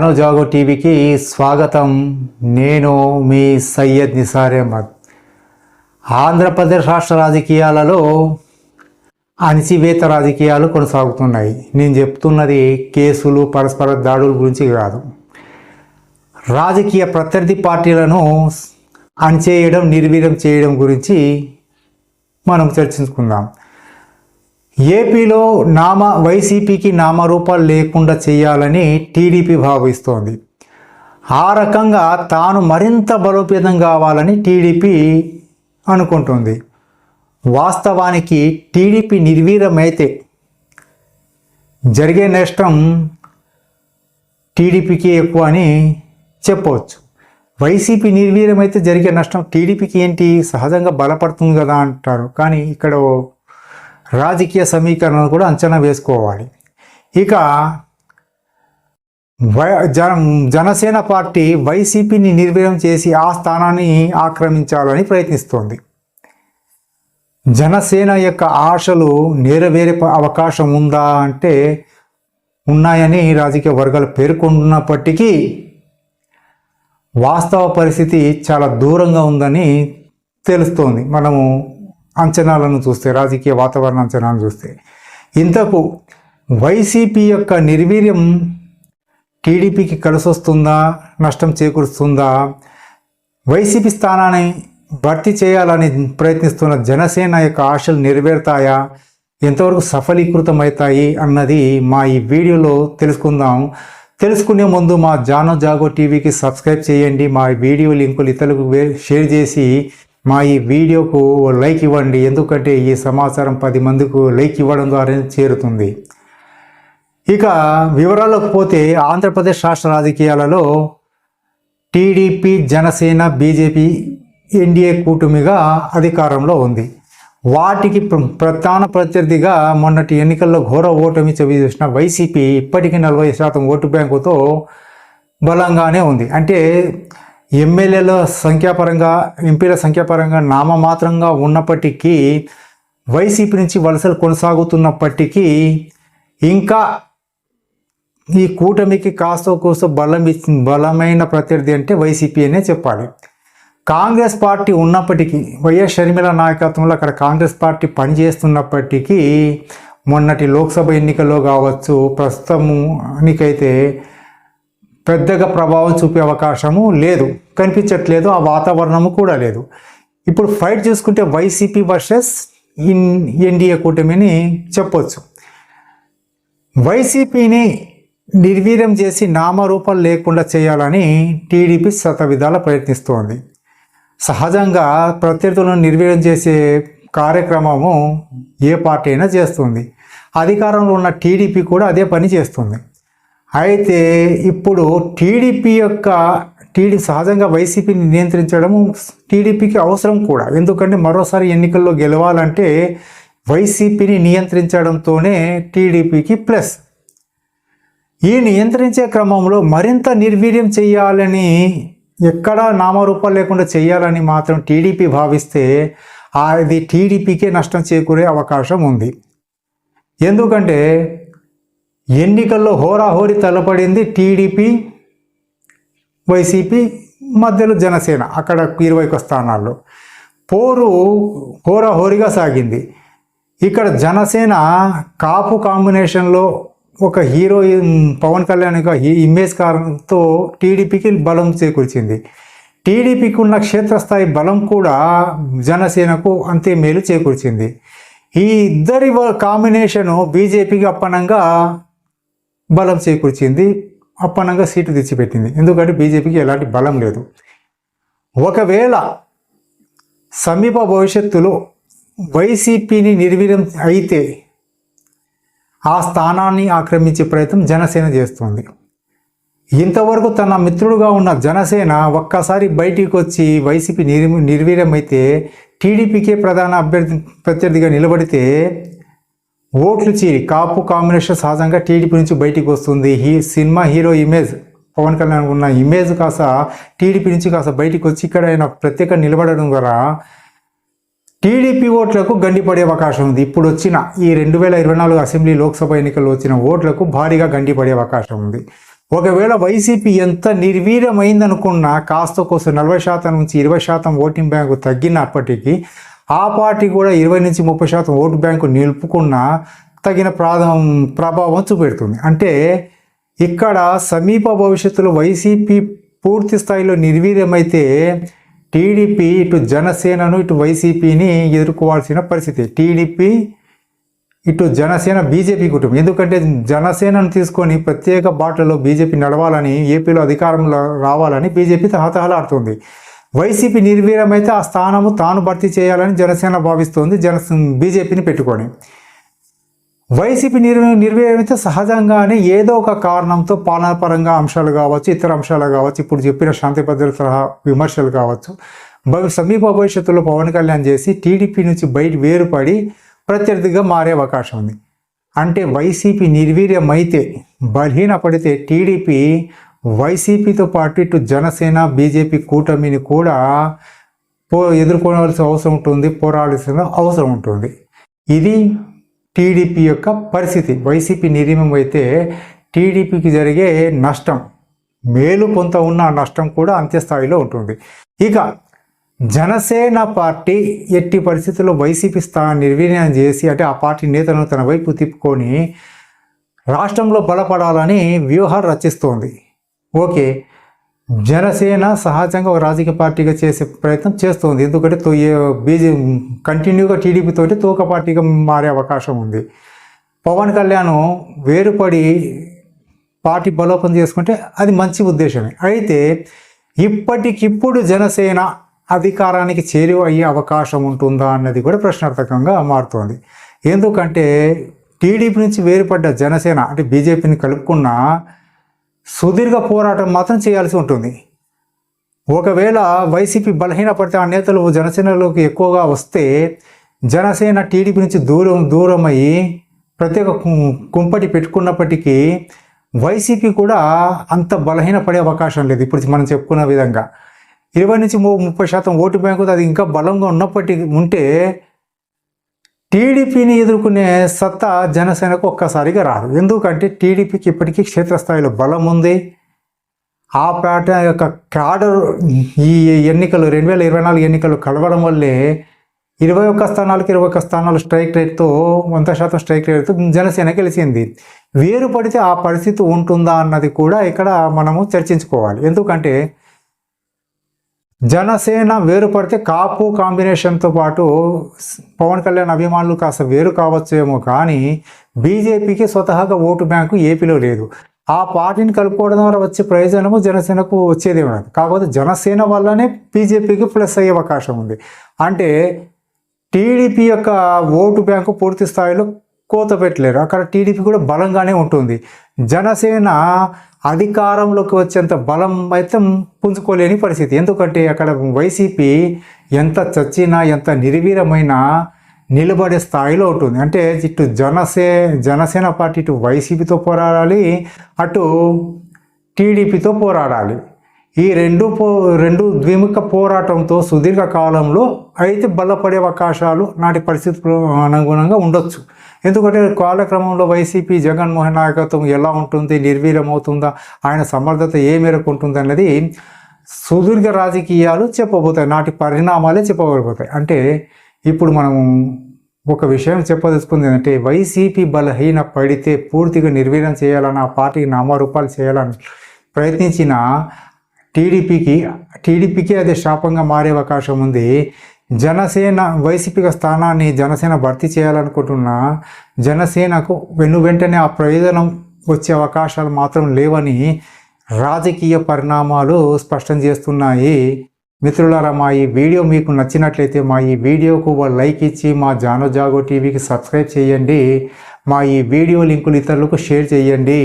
జాగో టీవీకి స్వాగతం. నేను మీ సయ్యద్ నిసార్ అహ్మద్. ఆంధ్రప్రదేశ్ రాష్ట్ర రాజకీయాలలో అణిచివేత రాజకీయాలు కొనసాగుతున్నాయి. నేను చెప్తున్నది కేసులు పరస్పర దాడుల గురించి కాదు. రాజకీయ ప్రత్యర్థి పార్టీలను అణిచేయడం నిర్వీర్యం చేయడం గురించి మనం చర్చించుకుందాం. ఏపీలో నామ వైసీపీకి నామరూపాలు లేకుండా చేయాలని టీడీపీ భావిస్తోంది. ఆ రకంగా తాను మరింత బలోపేతం కావాలని టీడీపీ అనుకుంటుంది. వాస్తవానికి టీడీపీ నిర్వీరమైతే జరిగే నష్టం టీడీపీకి ఎక్కువ అని చెప్పవచ్చు. వైసీపీ నిర్వీర్యమైతే జరిగే నష్టం టీడీపీకి ఏంటి? సహజంగా బలపడుతుంది కదా అంటారు. కానీ ఇక్కడ రాజకీయ సమీకరణను కూడా అంచనా వేసుకోవాలి. ఇక వై జన జనసేన పార్టీ వైసీపీని నిర్వీర్యం చేసి ఆ స్థానాన్ని ఆక్రమించాలని ప్రయత్నిస్తోంది. జనసేన యొక్క ఆశలు నెరవేరే అవకాశం ఉందా అంటే ఉన్నాయని రాజకీయ వర్గాలు పేర్కొంటున్నప్పటికీ వాస్తవ పరిస్థితి చాలా దూరంగా ఉందని తెలుస్తోంది. మనము అంచనాలను చూస్తే రాజకీయ వాతావరణ అంచనాలను చూస్తే ఇంతకు వైసీపీ యొక్క నిర్వీర్యం టీడీపీకి కలిసి వస్తుందా నష్టం చేకూరుస్తుందా వైసీపీ స్థానాన్ని భర్తీ చేయాలని ప్రయత్నిస్తున్న జనసేన యొక్క ఆశలు నెరవేరుతాయా ఎంతవరకు సఫలీకృతమవుతాయి అన్నది మా ఈ వీడియోలో తెలుసుకుందాం. తెలుసుకునే ముందు మా జానో జాగో టీవీకి సబ్స్క్రైబ్ చేయండి. మా వీడియో లింకులు ఇతరులకు షేర్ చేసి మా ఈ వీడియోకు ఓ లైక్ ఇవ్వండి. ఎందుకంటే ఈ సమాచారం పది మందికి లైక్ ఇవ్వడం ద్వారా చేరుతుంది. ఇక వివరాలకు పోతే ఆంధ్రప్రదేశ్ రాష్ట్ర రాజకీయాలలో టీడీపీ జనసేన బీజేపీ ఎన్డీఏ కూటమిగా అధికారంలో ఉంది. వాటికి ప్ర- ప్రధాన ప్రత్యర్థిగా మొన్నటి ఎన్నికల్లో ఘోర ఓటమి చవి చూసిన వైసీపీ ఇప్పటికీ నలభై శాతం ఓటు బ్యాంకుతో బలంగానే ఉంది. అంటే ఎమ్మెల్యేల సంఖ్యాపరంగా ఎంపీల సంఖ్యాపరంగా నామమాత్రంగా ఉన్నప్పటికీ వైసీపీ నుంచి వలసలు కొనసాగుతున్నప్పటికీ ఇంకా ఈ కూటమికి కాస్త కోసం బలం ఇచ్చి బలమైన ప్రత్యర్థి అంటే వైసీపీ అనే చెప్పాలి. కాంగ్రెస్ పార్టీ ఉన్నప్పటికీ వైఎస్ షర్మిల నాయకత్వంలో అక్కడ కాంగ్రెస్ పార్టీ పనిచేస్తున్నప్పటికీ మొన్నటి లోక్సభ ఎన్నికల్లో కావచ్చు ప్రస్తుతానికైతే పెద్దగా ప్రభావం చూపే అవకాశము లేదు. కనిపించట్లేదు. ఆ వాతావరణము కూడా లేదు. ఇప్పుడు ఫైట్ చూసుకుంటే వైసీపీ వర్సెస్ ఇన్ ఎన్డీఏ కూటమిని చెప్పొచ్చు. వైసీపీని నిర్వీర్యం చేసి నామరూపాలు లేకుండా చేయాలని టీడీపీ శతవిధాల ప్రయత్నిస్తోంది. సహజంగా ప్రత్యర్థులను నిర్వీర్యం చేసే కార్యక్రమము ఏ పార్టీ అయినా చేస్తుంది. అధికారంలో ఉన్న టీడీపీ కూడా అదే పని చేస్తుంది. అయితే ఇప్పుడు టీడీపీ యొక్క టీడీ సహజంగా వైసీపీని నియంత్రించడం టీడీపీకి అవసరం కూడా. ఎందుకంటే మరోసారి ఎన్నికల్లో గెలవాలంటే వైసీపీని నియంత్రించడంతోనే టీడీపీకి ప్లస్. ఈ నియంత్రించే క్రమంలో మరింత నిర్వీర్యం చేయాలని ఎక్కడా నామరూపాలు లేకుండా చేయాలని మాత్రం టీడీపీ భావిస్తే అది టీడీపీకే నష్టం చేకూరే అవకాశం ఉంది. ఎందుకంటే ఎన్నికల్లో హోరాహోరీ తలపడింది టీడీపీ వైసీపీ మధ్యలో జనసేన అక్కడ ఇరవై స్థానాల్లో. పోరు హోరాహోరీగా సాగింది. ఇక్కడ జనసేన కాపు కాంబినేషన్లో ఒక హీరో పవన్ కళ్యాణ్ యొక్క ఇమేజ్ కారణంతో టీడీపీకి బలం చేకూర్చింది. టీడీపీకి ఉన్న క్షేత్రస్థాయి బలం కూడా జనసేనకు అంతే మేలు చేకూర్చింది. ఈ ఇద్దరి కాంబినేషను బీజేపీకి అప్పనంగా బలం చేకూర్చింది అప్పనంగా సీటు తెచ్చిపెట్టింది. ఎందుకంటే బీజేపీకి ఎలాంటి బలం లేదు. ఒకవేళ సమీప భవిష్యత్తులో వైసీపీని నిర్వీర్యం అయితే ఆ స్థానాన్ని ఆక్రమించే ప్రయత్నం జనసేన చేస్తుంది. ఇంతవరకు తన మిత్రుడుగా ఉన్న జనసేన ఒక్కసారి బయటికి వచ్చి వైసీపీ నిర్ నిర్వీర్యమైతే టీడీపీకే ప్రధాన అభ్యర్థి ప్రత్యర్థిగా నిలబడితే ఓట్లు చీరి కాపు కాంబినేషన్ సహజంగా టీడీపీ నుంచి బయటికి వస్తుంది. ఈ cinema hero image. Pawan Kalyan ఉన్న ఇమేజ్ కాస్త టీడీపీ నుంచి కాస్త బయటికి వచ్చి ఇక్కడ ఆయన ప్రత్యేక నిలబడడం ద్వారా టీడీపీ ఓట్లకు గండిపడే అవకాశం ఉంది. ఇప్పుడు వచ్చిన ఈ రెండు వేల ఇరవై నాలుగు అసెంబ్లీ లోక్సభ ఎన్నికల్లో వచ్చిన ఓట్లకు భారీగా గండిపడే అవకాశం ఉంది. ఒకవేళ వైసీపీ ఎంత నిర్వీర్యమైందనుకున్నా కాస్త కోసం నలభై శాతం నుంచి ఇరవై శాతం ఓటింగ్ బ్యాంకు తగ్గినప్పటికీ ఆ పార్టీ కూడా ఇరవై నుంచి ముప్పై శాతం ఓటు బ్యాంకు నిలుపుకున్న తగిన ప్రాధం ప్రభావం చూపెడుతుంది. అంటే ఇక్కడ సమీప భవిష్యత్తులో వైసీపీ పూర్తి స్థాయిలో నిర్వీర్యమైతే టీడీపీ ఇటు జనసేనను ఇటు వైసీపీని ఎదుర్కోవాల్సిన పరిస్థితి. టీడీపీ ఇటు జనసేన బీజేపీ కుటుంబం. ఎందుకంటే జనసేనను తీసుకొని ప్రత్యేక బాటలో బీజేపీ నడవాలని ఏపీలో అధికారంలో రావాలని బీజేపీ తహతహలాడుతుంది. వైసీపీ నిర్వీర్యమైతే ఆ స్థానము తాను భర్తీ చేయాలని జనసేన భావిస్తోంది. జన బీజేపీని పెట్టుకొని. వైసీపీ నిర్ నిర్వీర్యమైతే సహజంగానే ఏదో ఒక కారణంతో పాలనపరంగా అంశాలు కావచ్చు ఇతర అంశాలు కావచ్చు ఇప్పుడు చెప్పిన శాంతి భద్రత విమర్శలు కావచ్చు సమీప భవిష్యత్తులో పవన్ కళ్యాణ్ చేసి టీడీపీ నుంచి బయట వేరుపడి ప్రత్యర్థిగా మారే అవకాశం ఉంది. అంటే వైసీపీ నిర్వీర్యమైతే బలహీనపడితే టీడీపీ వైసీపీతో పాటు ఇటు జనసేన బీజేపీ కూటమిని కూడా పో ఎదుర్కోవాల్సిన అవసరం ఉంటుంది పోరాడాల్సిన అవసరం ఉంటుంది. ఇది టీడీపీ యొక్క పరిస్థితి. వైసీపీ నిర్మం అయితే టీడీపీకి జరిగే నష్టం మేలు కొంత ఉన్న నష్టం కూడా అంత్య స్థాయిలో ఉంటుంది. ఇక జనసేన పార్టీ ఎట్టి పరిస్థితుల్లో వైసీపీ స్థా నిర్వీర్యం చేసి అంటే ఆ పార్టీ నేతలను తన వైపు తిప్పుకొని రాష్ట్రంలో బలపడాలని వ్యూహాలు రచిస్తోంది. ఓకే. జనసేన సహజంగా ఒక రాజకీయ పార్టీగా చేసే ప్రయత్నం చేస్తుంది. ఎందుకంటే తో బీజే కంటిన్యూగా టీడీపీతో తోక పార్టీగా మారే అవకాశం ఉంది. పవన్ కళ్యాణ్ వేరుపడి పార్టీ బలోపం చేసుకుంటే అది మంచి ఉద్దేశమే. అయితే ఇప్పటికిప్పుడు జనసేన అధికారానికి చేరువ అయ్యే అవకాశం ఉంటుందా అన్నది కూడా ప్రశ్నార్థకంగా మారుతోంది. ఎందుకంటే టీడీపీ నుంచి వేరుపడ్డ జనసేన అంటే బీజేపీని కలుపుకున్న సుదీర్ఘ పోరాటం మాత్రం చేయాల్సి ఉంటుంది. ఒకవేళ వైసీపీ బలహీనపడితే ఆ నేతలు జనసేనలోకి ఎక్కువగా వస్తే జనసేన టీడీపీ నుంచి దూరం దూరం అయ్యి ప్రత్యేక కుంపటి పెట్టుకున్నప్పటికీ వైసీపీ కూడా అంత బలహీనపడే అవకాశం లేదు ఇప్పుడు మనం చెప్పుకున్న విధంగా. ఇరవై నుంచి ము- ముప్పై శాతం ఓటు బ్యాంకు అది ఇంకా బలంగా ఉన్నప్పటికీ ఉంటే టీడీపీని ఎదుర్కొనే సత్తా జనసేనకు ఒక్కసారిగా రాదు. ఎందుకంటే టీడీపీకి ఇప్పటికీ క్షేత్రస్థాయిలో బలం ఉంది. ఆ పార్టీ యొక్క క్యాడర్ ఈ ఎన్నికలు రెండు వేల ఇరవై నాలుగు ఎన్నికలు కలవడం వల్లే ఇరవై ఒక్క స్థానాలకు ఇరవై ఒక్క స్థానాలు స్ట్రైక్ రేట్తో వంద శాతం స్ట్రైక్ రేట్తో జనసేన గెలిచింది. వేరు పడితే ఆ పరిస్థితి ఉంటుందా అన్నది కూడా ఇక్కడ మనము చర్చించుకోవాలి. ఎందుకంటే జనసేన వేరుపడితే కాపు కాంబినేషన్తో పాటు పవన్ కళ్యాణ్ అభిమానులు కాస్త వేరు కావచ్చేమో కానీ బీజేపీకి స్వతహాగా ఓటు బ్యాంకు ఏపీలో లేదు. ఆ పార్టీని కలుపుకోవడం ద్వారా వచ్చే ప్రయోజనము జనసేనకు వచ్చేది ఉండదు కాకపోతే జనసేన వల్లనే బీజేపీకి ప్లస్ అయ్యే అవకాశం ఉంది. అంటే టీడీపీ యొక్క ఓటు బ్యాంకు పూర్తి స్థాయిలో కోత పెట్టలేరు. అక్కడ టీడీపీ కూడా బలంగానే ఉంటుంది. జనసేన అధికారంలోకి వచ్చేంత బలం అయితే పుంజుకోలేని పరిస్థితి. ఎందుకంటే అక్కడ వైసీపీ ఎంత చచ్చినా ఎంత నిర్వీరమైన నిలబడే స్థాయిలో ఉంటుంది. అంటే ఇటు జనసే జనసేన పార్టీ ఇటు వైసీపీతో పోరాడాలి అటు టీడీపీతో పోరాడాలి. ఈ రెండు పో రెండు ద్విముఖ పోరాటంతో సుదీర్ఘ కాలంలో అయితే బలపడే అవకాశాలు నాటి పరిస్థితులు అనుగుణంగా ఉండొచ్చు. ఎందుకంటే కాలక్రమంలో వైసీపీ జగన్మోహన్ నాయకత్వం ఎలా ఉంటుంది నిర్వీర్యమవుతుందా ఆయన సమర్థత ఏ మేరకు ఉంటుంది అన్నది సుదీర్ఘ రాజకీయాలు చెప్పబోతాయి నాటి పరిణామాలే చెప్పబడిపోతాయి అంటే ఇప్పుడు మనం ఒక విషయం చెప్పదలుచుకుంది ఏంటంటే వైసీపీ బలహీన పడితే పూర్తిగా నిర్వీర్యం చేయాలని ఆ పార్టీకి నామరూపాలు చేయాలని ప్రయత్నించిన టీడీపీకి టీడీపీకి అదే శాపంగా మారే అవకాశం ఉంది. జనసేన వైసీపీ స్థానాన్ని జనసేన భర్తీ చేయాలనుకుంటున్న జనసేనకు వెను వెంటనే ఆ ప్రయోజనం వచ్చే అవకాశాలు మాత్రం లేవని రాజకీయ పరిణామాలు స్పష్టం చేస్తున్నాయి. మిత్రులారా మా ఈ వీడియో మీకు నచ్చినట్లయితే మా ఈ వీడియోకు ఒక లైక్ ఇచ్చి మా జానో జాగో టీవీకి సబ్స్క్రైబ్ చేయండి. మా ఈ వీడియో లింకులు ఇతరులకు షేర్ చేయండి.